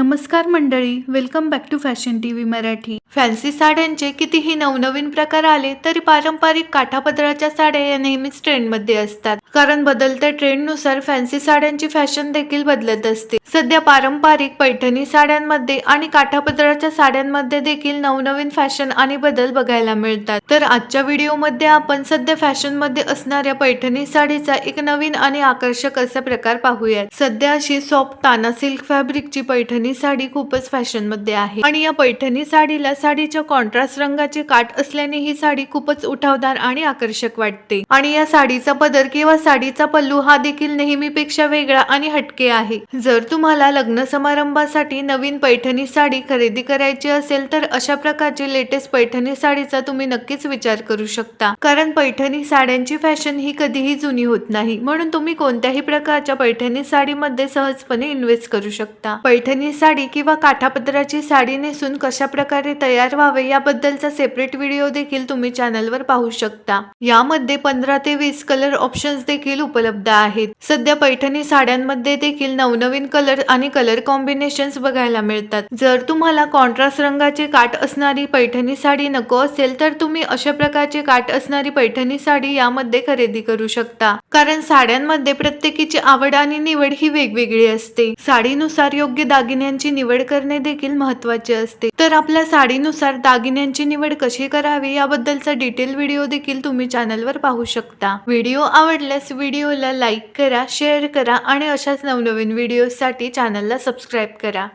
नमस्कार मंडळी welcome back to fashion T V Marathi. Fancy साड्यांचे कितीही नवनवीन प्रकार आले तरी पारंपरिक काठापदराच्या साड्या या नेहमीच ट्रेंडमध्ये असतात. कारण बदलत्या ट्रेंडनुसार फॅन्सी साड्यांची फॅशन देखील बदलत असते. सध्या पारंपरिक पैठणी साड्यांमध्ये आणि काठापदराच्या साड्यांमध्ये देखील नवनवीन फॅशन आणि बदल बघायला मिळतात. तर आजच्या व्हिडिओमध्ये आपण सध्या फॅशनमध्ये असणाऱ्या पैठणी साडीचा एक नवीन आणि आकर्षक असा प्रकार पाहूयात. सध्या अशी सॉफ्ट ताना सिल्क फॅब्रिकची पैठणी साडी खूपच फॅशनमध्ये आहे. आणि या पैठणी साडीला साडीच्या कॉन्ट्रास्ट रंगाचे काठ असल्याने ही साडी खूपच उठावदार आणि आकर्षक वाटते. आणि या साडीचा पदर किंवा साडीचा पल्लू हा देखील नेहमीपेक्षा वेगळा आणि हटके आहे. जर तुम्हाला लग्न समारंभासाठी नवीन पैठणी साडी खरेदी करायची असेल तर अशा प्रकारची लेटेस्ट पैठणी साडीचा तुम्ही नक्कीच विचार करू शकता. कारण पैठणी साड्यांची फॅशन ही कधीही जुनी होत नाही. म्हणून तुम्ही कोणत्याही प्रकारच्या पैठणी साडीमध्ये सहजपणे इन्व्हेस्ट करू शकता. पैठणी साडी किंवा काठापदराची साडी नेसून कशा प्रकारे तयार व्हावे याबद्दलचा सेपरेट व्हिडिओ देखील तुम्ही चॅनलवर पाहू शकता. यामध्ये पंधरा ते वीस कलर ऑप्शन्स देखील उपलब्ध आहेत. सध्या पैठणी साड्यांमध्ये देखील नवनवीन कलर आणि कलर कॉम्बिनेशन्स बघायला मिळतात. जर तुम्हाला कॉन्ट्रास्ट रंगाचे काठ असणारी पैठणी साडी नको असेल तर तुम्ही अशा प्रकारचे काठ असणारी पैठणी साडी यामध्ये खरेदी करू शकता. कारण साड्यांमध्ये प्रत्येकीची आवड आणि निवड ही वेगवेगळी असते. साडीनुसार योग्य दागिने दागिन्यांची निवड करणे देखील महत्त्वाचे असते. तर आपल्या साडीनुसार दागिन्यांची निवड कशी करावी याबद्दलचा डिटेल व्हिडिओ देखील तुम्ही चॅनलवर पाहू शकता. व्हिडिओ आवडल्यास व्हिडिओला लाईक करा शेअर करा आणि अशाच नवनवीन व्हिडिओसाठी चॅनलला सबस्क्राईब करा.